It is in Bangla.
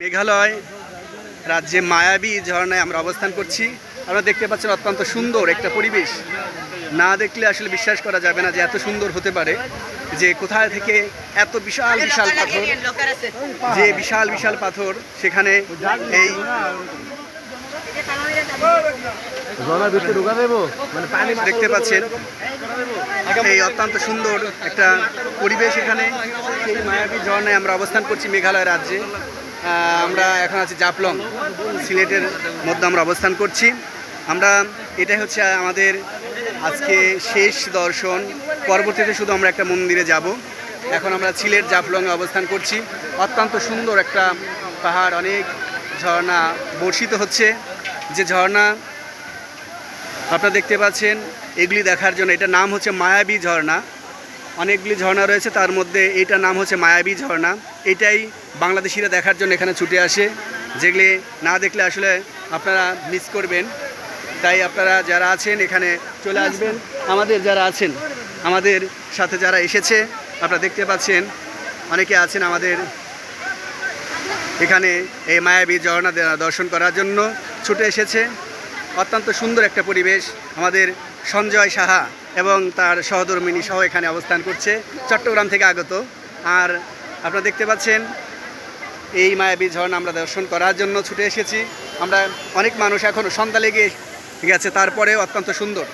মেঘালয় রাজ্যে মায়াবী ঝর্ণায় আমরা অবস্থান করছি। আপনারা দেখতে পাচ্ছেন অত্যন্ত সুন্দর একটা পরিবেশ। না দেখলে আসলে বিশ্বাস করা যাবে না যে এত সুন্দর হতে পারে যে কোথায় থেকে এত বিশাল বিশাল পাথর যে বিশাল বিশাল পাথর সেখানে এই মানে পানি দেখতে পাচ্ছেন এই অত্যন্ত সুন্দর একটা পরিবেশ এখানে। এই মায়াবী ঝর্ণায় আমরা অবস্থান করছি মেঘালয় রাজ্যে। আমরা এখন আছি জাফলং, সিলেটের মধ্যে আমরা অবস্থান করছি। আমরা, এটাই হচ্ছে আমাদের আজকে শেষ দর্শন। পরবর্তীতে শুধু আমরা একটা মন্দিরে যাব। এখন আমরা সিলেট জাফলংয়ে অবস্থান করছি। অত্যন্ত সুন্দর একটা পাহাড়, অনেক ঝর্ণা বর্ষিত হচ্ছে। যে ঝর্ণা আপনারা দেখতে পাচ্ছেন, এগুলি দেখার জন্য এটা নাম হচ্ছে মায়াবী ঝর্ণা। অনেকগুলি ঝর্ণা রয়েছে, তার মধ্যে এইটার নাম হচ্ছে মায়াবী ঝর্ণা। এটাই বাংলাদেশিরা দেখার জন্য এখানে ছুটে আসে। যেগুলি না দেখলে আসলে আপনারা মিস করবেন। তাই আপনারা যারা আছেন এখানে চলে আসবেন। আমাদের যারা আছেন, আমাদের সাথে যারা এসেছে, আপনারা দেখতে পাচ্ছেন, অনেকে আছেন আমাদের এখানে এই মায়াবী ঝর্ণা দর্শন করার জন্য। ছুটে এসেছে। অত্যন্ত সুন্দর একটা পরিবেশ। আমাদের সঞ্জয় সাহা এবং তার সহধর্মিনী সহ এখানে অবস্থান করছে, চট্টগ্রাম থেকে আগত। আর আপনারা দেখতে পাচ্ছেন, এই মায়াবী ঝর্ণা আমরা দর্শন করার জন্য ছুটে এসেছি। আমরা অনেক মানুষ এখনও সন্ধ্যা লেগে গেছে, তারপরেও অত্যন্ত সুন্দর।